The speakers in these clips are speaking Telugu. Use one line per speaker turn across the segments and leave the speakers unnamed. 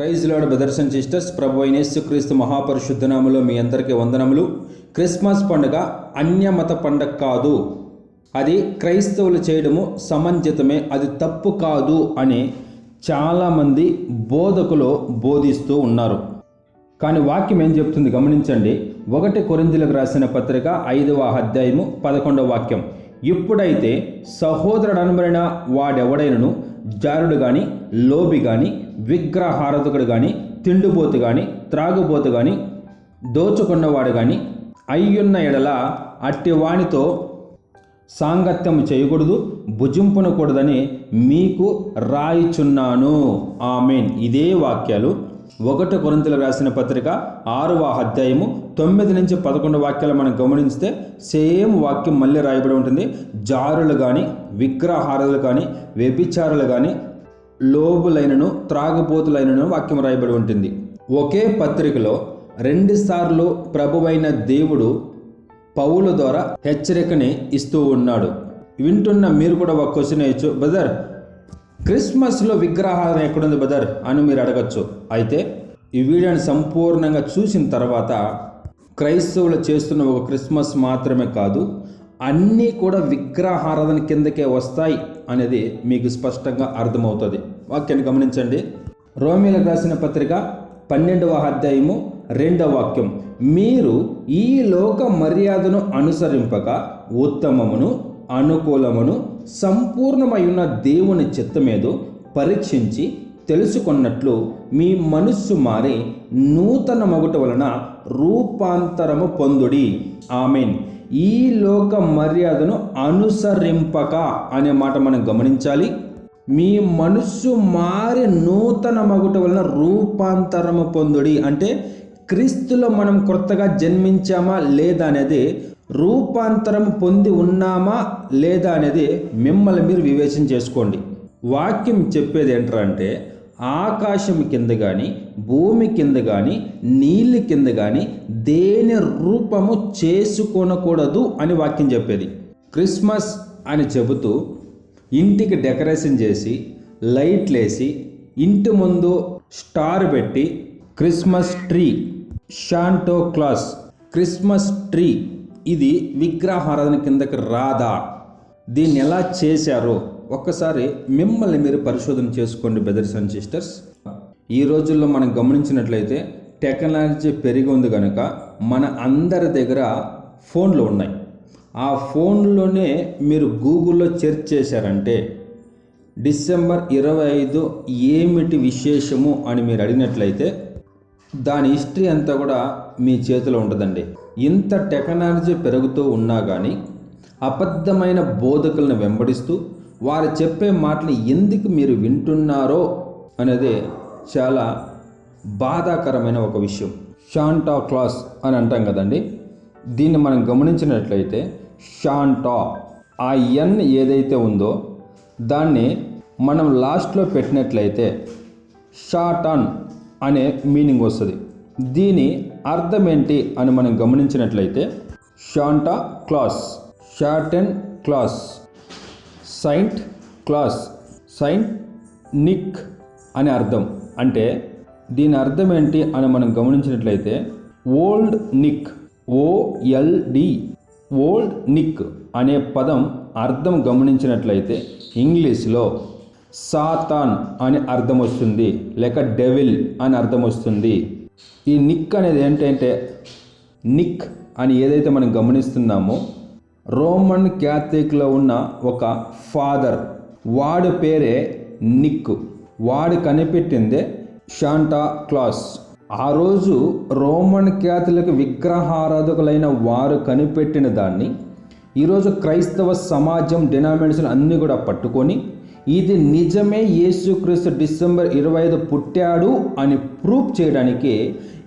Praise lord brothers and sisters ప్రభు అయిన యేసుక్రీస్తు మహాపరిశుద్ధ మీ అందరికీ వందనములు. క్రిస్మస్ పండుగ అన్యమత పండగ కాదు. అది క్రైస్తవులు చేయడము సమంజితమే అది తప్పు కాదు అని చాలామంది బోధకులు బోధిస్తూ ఉన్నారు. కానీ వాక్యం ఏం చెప్తుంది గమనించండి. ఒకటి కొరిందులకు రాసిన పత్రిక ఐదవ అధ్యాయము పదకొండవ వాక్యం. ఇప్పుడైతే సహోదరుడు వాడెవడైనను? జారుడు కానీ లోబి కానీ విగ్రహారధకుడు కానీ తిండిపోతు కానీ త్రాగుబోతు కానీ దోచుకున్నవాడు కానీ అయ్యున్న ఎడల అట్టి వానితో సాంగత్యం చేయకూడదు భుజింపునకూడదని మీకు రాయిచున్నాను. ఆమెన్. ఇదే వాక్యాలు ఒకటి కొరింతలు రాసిన పత్రిక ఆరవ అధ్యాయము తొమ్మిది నుంచి పదకొండు వాక్యాలు మనం గమనిస్తే సేమ్ వాక్యం మళ్ళీ రాయబడి ఉంటుంది. జారులు కానీ విగ్రహారాలు కానీ వ్యభిచారులు కానీ లోబులైనను త్రాగుబోతులైనను వాక్యం రాయబడి ఉంటుంది. ఒకే పత్రికలో రెండుసార్లు ప్రభువైన దేవుడు పౌలు ద్వారా హెచ్చరికని ఇస్తూ ఉన్నాడు. వింటున్న మీరు కూడా ఒక క్వశ్చన్ వేయచ్చు. బ్రదర్ క్రిస్మస్లో విగ్రహాలను ఎక్కడుంది బ్రదర్? అని మీరు అడగచ్చు. అయితే ఈ వీడియోని సంపూర్ణంగా చూసిన తర్వాత క్రైస్తవులు చేస్తున్న ఒక క్రిస్మస్ మాత్రమే కాదు అన్నీ కూడా విగ్రహారాధన కిందకే వస్తాయి. అనేది మీకు స్పష్టంగా అర్థమవుతుంది. వాక్యాన్ని గమనించండి. రోమిలకు రాసిన పత్రిక పన్నెండవ అధ్యాయము రెండవ వాక్యం. మీరు ఈ లోక మర్యాదను అనుసరింపక ఉత్తమమును అనుకూలమును సంపూర్ణమై ఉన్న దేవుని చిత్తమేదో పరీక్షించి తెలుసుకున్నట్లు మీ మనస్సు మారి నూతన మగుట వలన రూపాంతరము పొందుడి. ఆమెన్. ఈ లోక మర్యాదను అనుసరింపక అనే మాట మనం గమనించాలి. మీ మనస్సు మారి నూతన మగుట వలన రూపాంతరము పొందుడి. అంటే క్రీస్తులో మనం కొత్తగా జన్మించామా లేదా అనేది రూపాంతరం పొంది ఉన్నామా లేదా అనేది మిమ్మల్ని మీరు వివేచన చేసుకోండి. వాక్యం చెప్పేది ఏంటంటే ఆకాశం కింద కానీ భూమి కింద కానీ నీళ్ళ కింద కానీ దేని రూపము చేసుకొనకూడదు అని వాక్యం చెప్పేది. క్రిస్మస్ అని చెబుతూ ఇంటికి డెకరేషన్ చేసి లైట్లు వేసి ఇంటి ముందు స్టార్ పెట్టి Christmas tree Santa Claus Christmas tree ఇది విగ్రహారాధన కిందకి రాదా? దీన్ని ఎలా చేశారో? ఒక్కసారి మిమ్మల్ని మీరు పరిశోధన చేసుకోండి బ్రదర్స్ అండ్ సిస్టర్స్. ఈ రోజుల్లో మనం గమనించినట్లయితే టెక్నాలజీ పెరిగి ఉంది కనుక మన అందరి దగ్గర ఫోన్లు ఉన్నాయి. ఆ ఫోన్లోనే మీరు గూగుల్లో సెర్చ్ చేశారంటే డిసెంబర్ ఇరవై ఐదు ఏమిటి విశేషము అని మీరు అడిగినట్లయితే దాని హిస్టరీ అంతా కూడా మీ చేతిలో ఉంటుందండి. ఇంత టెక్నాలజీ పెరుగుతూ ఉన్నా కానీ అబద్ధమైన బోధకులను వెంబడిస్తూ వారు చెప్పే మాటలు ఎందుకు మీరు వింటున్నారో అనేది చాలా బాధాకరమైన ఒక విషయం. షాంటా క్లాస్ అని అంటాం కదండి. దీన్ని మనం గమనించినట్లయితే షాంటా ఆ ఎన్ ఏదైతే ఉందో దాన్ని మనం లాస్ట్లో పెట్టినట్లయితే షాటాన్ అనే మీనింగ్ వస్తుంది. దీని అర్థం ఏంటి అని మనం గమనించినట్లయితే Santa Claus Satan Claus. Saint Claus saint Nick అని అర్థం. అంటే దీని అర్థం ఏంటి అని మనం గమనించినట్లయితే old Nick OLD old Nick అనే పదం అర్థం గమనించినట్లయితే ఇంగ్లీష్లో సాతాన్ అని అర్థం వస్తుంది లేక డెవిల్ అని అర్థం వస్తుంది. ఈ నిక్ అనేది ఏంటంటే నిక్ అని ఏదైతే మనం గమనిస్తున్నామో రోమన్ క్యాథలిక్లో ఉన్న ఒక ఫాదర్. వాడి పేరే నిక్. వాడు కనిపెట్టిందే షాంటా క్లాస్. ఆ రోజు రోమన్ క్యాథలిక్ విగ్రహారాధకులైన వారు కనిపెట్టిన దాన్ని ఈరోజు క్రైస్తవ సమాజం డినామినేషన్ అన్నీ కూడా పట్టుకొని ఇది నిజమే యేసుక్రీస్తు డిసెంబర్ ఇరవై ఐదు పుట్టాడు అని ప్రూఫ్ చేయడానికి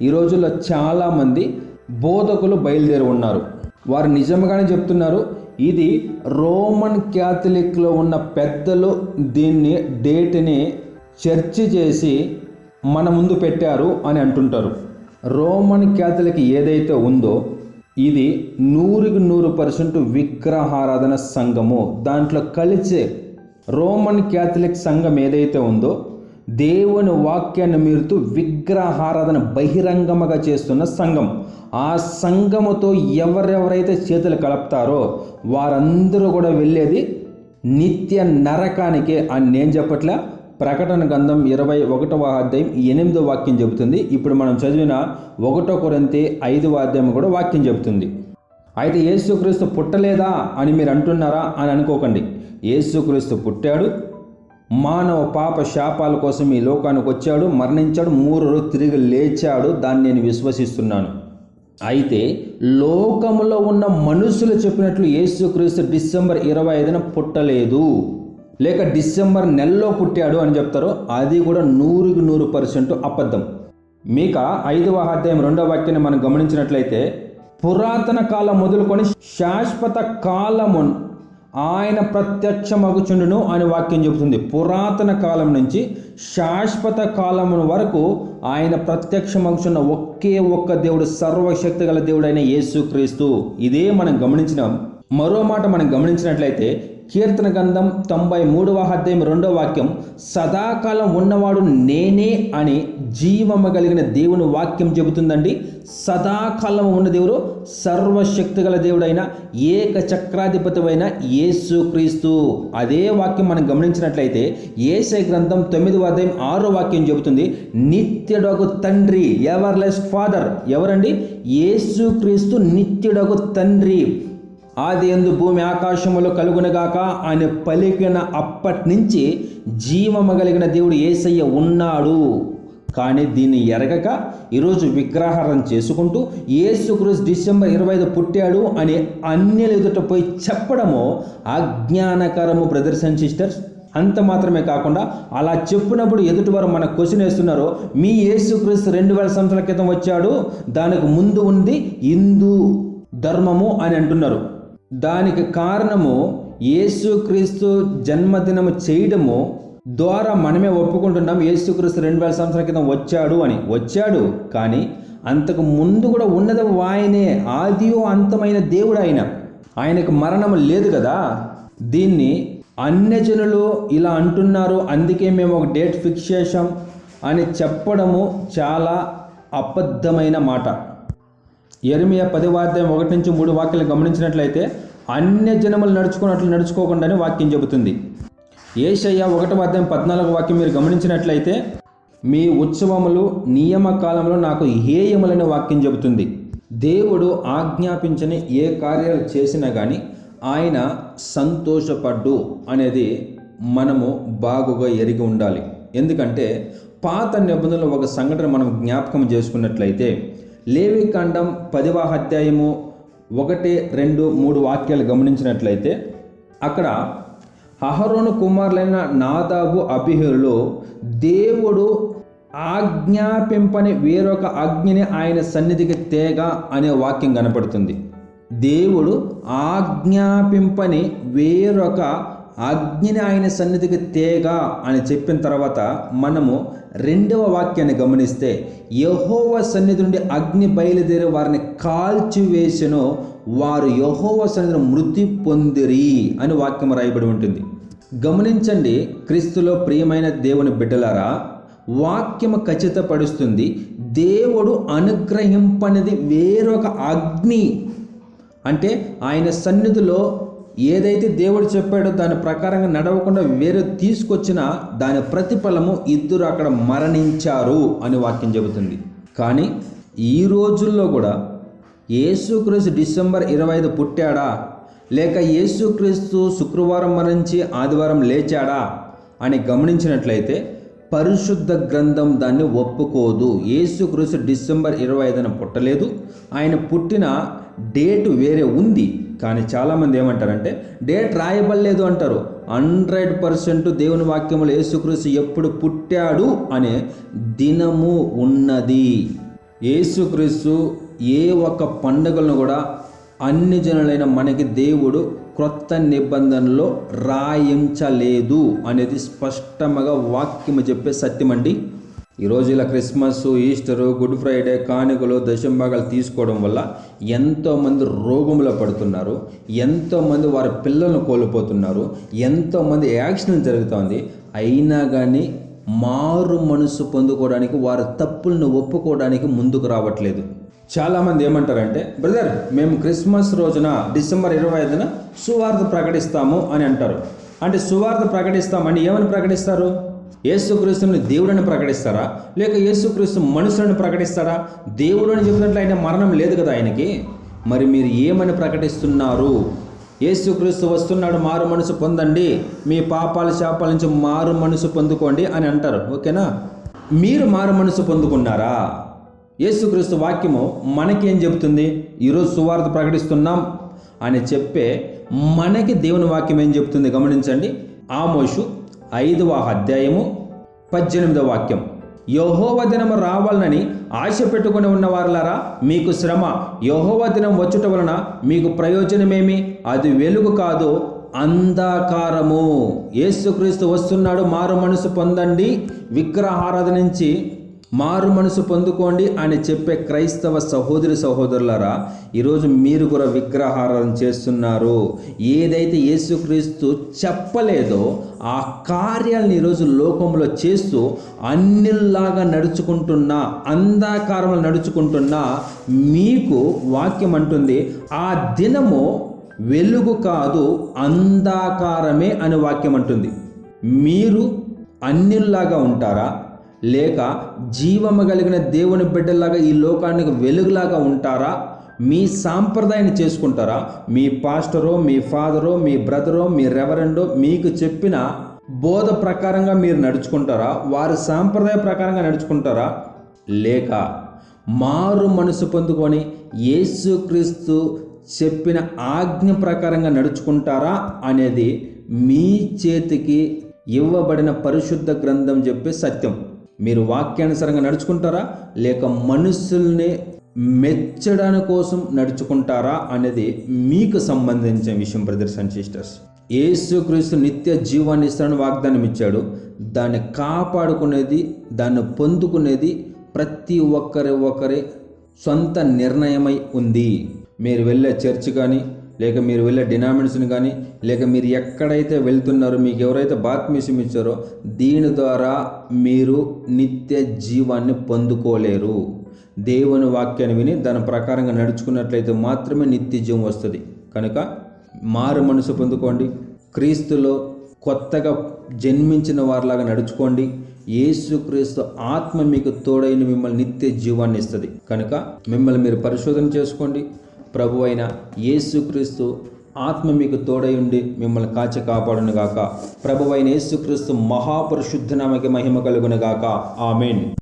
ఈ రోజుల్లో చాలామంది బోధకులు బయలుదేరి ఉన్నారు. వారు నిజంగానే చెప్తున్నారు ఇది రోమన్ క్యాథలిక్లో ఉన్న పెద్దలు దీన్ని డేట్ని చర్చ చేసి మన ముందు పెట్టారు అని అంటుంటారు. రోమన్ క్యాథలిక్ ఏదైతే ఉందో ఇది నూరుకి నూరు పర్సెంట్ విగ్రహారాధన సంఘము. దాంట్లో కలిసే రోమన్ క్యాథలిక్ సంఘం ఏదైతే ఉందో దేవుని వాక్యాన్ని మీరుతూ విగ్రహారాధన బహిరంగముగా చేస్తున్న సంఘం. ఆ సంఘముతో ఎవరెవరైతే చేతులు కలుపుతారో వారందరూ కూడా వెళ్ళేది నిత్య నరకానికే అని నేను చెప్పట్లే. ప్రకటన గంధం ఇరవై ఒకటవ అధ్యాయం ఎనిమిదో వాక్యం చెబుతుంది. ఇప్పుడు మనం చదివిన ఒకటో కొరంతి ఐదవ అధ్యాయం కూడా వాక్యం చెబుతుంది. అయితే యేసుక్రీస్తు పుట్టలేదా అని మీరు అంటున్నారా అని అనుకోకండి. యేసుక్రీస్తు పుట్టాడు మానవ పాప శాపాల కోసం ఈ లోకానికి వచ్చాడు మరణించాడు మూడు రోజులు తిరిగి లేచాడు. దాన్ని నేను విశ్వసిస్తున్నాను. అయితే లోకములో ఉన్న మనుషులు చెప్పినట్లు యేసుక్రీస్తు డిసెంబర్ ఇరవై ఐదున పుట్టలేదు. లేక డిసెంబర్ నెలలో పుట్టాడు అని చెప్తారు. అది కూడా నూరుకి నూరు పర్సెంట్ అబద్ధం. మీక ఐదవ అధ్యాయం రెండవ వాక్యాన్ని మనం గమనించినట్లయితే పురాతన కాలం మొదలుకొని శాశ్వత కాలము ఆయన ప్రత్యక్షమగుచుండును అని వాక్యం చెబుతుంది. పురాతన కాలం నుంచి శాశ్వత కాలం వరకు ఆయన ప్రత్యక్షమగుచున్న ఒకే ఒక్క దేవుడు సర్వశక్తి గల దేవుడైన యేసుక్రీస్తు. ఇదే మనం గమనించిన. మరో మాట మనం గమనించినట్లయితే కీర్తన గంధం తొంభై మూడవ అధ్యాయం రెండో వాక్యం సదాకాలం ఉన్నవాడు నేనే అని జీవము కలిగిన దేవుని వాక్యం చెబుతుందండి. సదాకాలం ఉన్న దేవుడు సర్వశక్తి గల దేవుడైన ఏక చక్రాధిపతివైన యేసుక్రీస్తు అదే వాక్యం మనం గమనించినట్లయితే ఏసే గ్రంథం తొమ్మిదవ అధ్యాయం ఆరో వాక్యం చెబుతుంది నిత్యుడకు తండ్రి ఎవర్లెస్ ఫాదర్? ఎవరండి? యేసుక్రీస్తు నిత్యుడకు తండ్రి. ఆది ఎందు భూమి ఆకాశములు కలుగునగాక ఆయన పలికిన అప్పటి నుంచి జీవము కలిగిన దేవుడు ఏసయ్య ఉన్నాడు. కానీ దీన్ని ఎరగక ఈరోజు విగ్రహారం చేసుకుంటూ యేసుక్రీస్తు డిసెంబర్ ఇరవై ఐదు పుట్టాడు అని అన్యుల ఎదుట పోయి చెప్పడము అజ్ఞానకరము ప్రదర్శన సిస్టర్స్. అంత మాత్రమే కాకుండా అలా చెప్పినప్పుడు ఎదుటివారు మన క్వశ్చన్ వేస్తున్నారు మీ యేసుక్రీస్తు రెండు వేల సంవత్సరాల క్రితం వచ్చాడు దానికి ముందు ఉంది హిందూ ధర్మము అని అంటున్నారు. దానికి కారణము యేసుక్రీస్తు జన్మదినము చేయడము ద్వారా మనమే ఒప్పుకుంటున్నాం. యేసుక్రీస్తు రెండు వేల సంవత్సరాల క్రితం వచ్చాడు అని. వచ్చాడు కానీ అంతకు ముందు కూడా ఉన్నది ఆయనే. ఆదియో అంతమైన దేవుడు ఆయన. ఆయనకు మరణం లేదు కదా. దీన్ని అన్యజనులు ఇలా అంటున్నారు. అందుకే మేము ఒక డేట్ ఫిక్స్ చేశాం అని చెప్పడము చాలా అబద్ధమైన మాట. ఎరిమియా పదివాధ్యాయం ఒకటి నుంచి మూడు వాక్యాలు గమనించినట్లయితే అన్య జనములు నడుచుకున్నట్లు నడుచుకోకుండానే వాక్యం చెబుతుంది. ఏషయ్య ఒకటో అధ్యాయం పద్నాలుగు వాక్యం మీరు గమనించినట్లయితే మీ ఉత్సవములు నియమ కాలంలో నాకు హేయములనే వాక్యం చెబుతుంది. దేవుడు ఆజ్ఞాపించని ఏ కార్యాలు చేసినా కానీ ఆయన సంతోషపడ్డు అనేది మనము బాగుగా ఎరిగి ఉండాలి. ఎందుకంటే పాత నిబంధనలు ఒక సంఘటన మనం జ్ఞాపకం చేసుకున్నట్లయితే లేవికాండం పదివ అధ్యాయము ఒకటి రెండు మూడు వాక్యాలు గమనించినట్లయితే అక్కడ అహరోను కుమారులైన నాదాబు అభిహేరులో దేవుడు ఆజ్ఞాపింపని వేరొక అగ్నిని ఆయన సన్నిధికి తేగ అనే వాక్యం కనపడుతుంది. దేవుడు ఆజ్ఞాపింపని వేరొక అగ్నిని ఆయన సన్నిధికి తేగ అని చెప్పిన తర్వాత మనము రెండవ వాక్యాన్ని గమనిస్తే యహోవ సన్నిధి నుండి అగ్ని బయలుదేరి వారిని కాల్చివేసెను వారు యహోవ సన్నిధిని మృతి పొందిరి అని వాక్యం రాయబడి ఉంటుంది. గమనించండి క్రీస్తులో ప్రియమైన దేవుని బిడ్డలారా వాక్యము ఖచ్చితపరుస్తుంది దేవుడు అనుగ్రహింపనిది వేరొక అగ్ని. అంటే ఆయన సన్నిధిలో ఏదైతే దేవుడు చెప్పాడో దాని ప్రకారంగా నడవకుండా వేరే తీసుకొచ్చిన దాని ప్రతిఫలము ఇద్దరు అక్కడ మరణించారు అని వాక్యం చెబుతుంది. కానీ ఈ రోజుల్లో కూడా యేసుక్రీస్తు డిసెంబర్ ఇరవై ఐదు పుట్టాడా? లేక యేసుక్రీస్తు శుక్రవారం మరణించి ఆదివారం లేచాడా? అని గమనించినట్లయితే పరిశుద్ధ గ్రంథం దాన్ని ఒప్పుకోదు. యేసుక్రీస్తు డిసెంబర్ ఇరవై ఐదున పుట్టలేదు. ఆయన పుట్టిన డేటు వేరే ఉంది. కానీ చాలామంది ఏమంటారంటే డేట్ రాయబడలేదు అంటారు. హండ్రెడ్ పర్సెంట్ దేవుని వాక్యములు యేసుక్రీస్తు ఎప్పుడు పుట్టాడు అనే దినము ఉన్నది. యేసుక్రీస్తు ఏ ఒక్క పండుగలను కూడా అన్ని జనులైన మనకి దేవుడు క్రొత్త నిబంధనలో రాయించలేదు అనేది స్పష్టంగా వాక్యము చెప్పే సత్యమండి ఈరోజు ఇలా క్రిస్మస్ ఈస్టరు గుడ్ ఫ్రైడే కానుకలు దశంభాగాలు తీసుకోవడం వల్ల ఎంతోమంది రోగంలో పడుతున్నారు ఎంతోమంది వారి పిల్లలను కోల్పోతున్నారు ఎంతోమంది యాక్సిడెంట్ జరుగుతోంది. అయినా కానీ మారు మనసు పొందుకోవడానికి వారి తప్పులను ఒప్పుకోవడానికి ముందుకు రావట్లేదు. చాలామంది ఏమంటారంటే బ్రదర్ మేము క్రిస్మస్ రోజున డిసెంబర్ ఇరవై ఐదున సువార్త ప్రకటిస్తాము అని అంటారు. అంటే సువార్త ప్రకటిస్తామని ఏమని ప్రకటిస్తారు? యేసుక్రీస్తుని దేవుడని ప్రకటిస్తారా? లేక యేసుక్రీస్తు మనుషులను ప్రకటిస్తారా? దేవుడు అని చెప్పినట్లు ఆయన మరణం లేదు కదా ఆయనకి? మరి మీరు ఏమని ప్రకటిస్తున్నారు? యేసుక్రీస్తు వస్తున్నాడు మారు మనసు పొందండి. మీ పాపాల శాపాల నుంచి మారు మనసు పొందుకోండి అని అంటారు. ఓకేనా? మీరు మారు మనసు పొందుకున్నారా? యేసుక్రీస్తు వాక్యము మనకేం చెబుతుంది? ఈరోజు సువార్త ప్రకటిస్తున్నాం అని చెప్పే మనకి దేవుని వాక్యం ఏం చెబుతుంది? గమనించండి. ఆమోషు ఐదవ అధ్యాయము పద్దెనిమిదవ వాక్యం. యహోవ దినము రావాలని ఆశ పెట్టుకుని ఉన్నవారులారా మీకు శ్రమ యహోవ దినం వచ్చుట వలన మీకు ప్రయోజనమేమి? అది వెలుగు కాదు అంధకారము. యేసుక్రీస్తు వస్తున్నాడు మారు మనసు పొందండి. విగ్రహారాధన నుంచి మారు మనసు పొందుకోండి అని చెప్పే క్రైస్తవ సహోదరి సహోదరులారా ఈరోజు మీరు కూడా విగ్రహారాధన చేస్తున్నారు. ఏదైతే యేసుక్రీస్తు చెప్పలేదో ఆ కార్యాలను ఈరోజు లోకంలో చేస్తూ అన్నిల్లాగా నడుచుకుంటున్నా అంధకారంలో నడుచుకుంటున్నా మీకు వాక్యం అంటుంది ఆ దినము వెలుగు కాదు అంధకారమే అని వాక్యం అంటుంది. మీరు అన్నిల్లాగా ఉంటారా? లేక జీవము కలిగిన దేవుని బిడ్డలాగా ఈ లోకానికి వెలుగులాగా ఉంటారా? మీ సాంప్రదాయాన్ని చేసుకుంటారా? మీ పాస్టరో మీ ఫాదరో మీ బ్రదరో మీ రెవరెండో మీకు చెప్పిన బోధ ప్రకారంగా మీరు నడుచుకుంటారా? వారి సాంప్రదాయ ప్రకారంగా నడుచుకుంటారా? లేక మారు మనసు పొందుకొని యేసుక్రీస్తు చెప్పిన ఆజ్ఞ ప్రకారంగా నడుచుకుంటారా అనేది మీ చేతికి ఇవ్వబడిన పరిశుద్ధ గ్రంథం చెప్పే సత్యం. మీరు వాక్యానుసారంగా నడుచుకుంటారా? లేక మనుషుల్ని మెచ్చడాని కోసం నడుచుకుంటారా? అనేది మీకు సంబంధించిన విషయం బ్రదర్స్ అండ్ సిస్టర్స్ యేసుక్రీస్తు నిత్య జీవాన్ని ఇస్తానని వాగ్దానం ఇచ్చాడు. దాన్ని కాపాడుకునేది దాన్ని పొందుకునేది ప్రతి ఒక్కరి ఒకరి సొంత నిర్ణయమై ఉంది. మీరు వెళ్ళే చర్చ్ కానీ లేక మీరు వెళ్ళే డినామినేషన్ కానీ లేక మీరు ఎక్కడైతే వెళ్తున్నారో మీకు ఎవరైతే బాత్మీసం ఇచ్చారో దీని ద్వారా మీరు నిత్య జీవాన్ని పొందుకోలేరు. దేవుని వాక్యాన్ని విని దాని ప్రకారంగా నడుచుకున్నట్లయితే మాత్రమే నిత్య జీవం వస్తుంది. కనుక మారు మనసు పొందుకోండి. క్రీస్తులో కొత్తగా జన్మించిన వారిలాగా నడుచుకోండి. యేసుక్రీస్తు ఆత్మ మీకు తోడైన మిమ్మల్ని నిత్య జీవాన్ని ఇస్తుంది. కనుక మిమ్మల్ని మీరు పరిశోధన చేసుకోండి. ప్రభు అయిన యేసుక్రీస్తు ఆత్మ మీకు తోడై ఉండి మిమ్మల్ని కాచి కాపాడునుగాక. ప్రభు అయిన యేసుక్రీస్తు మహాపరిశుద్ధ నామకి మహిమ కలుగునుగాక. ఆమెన్.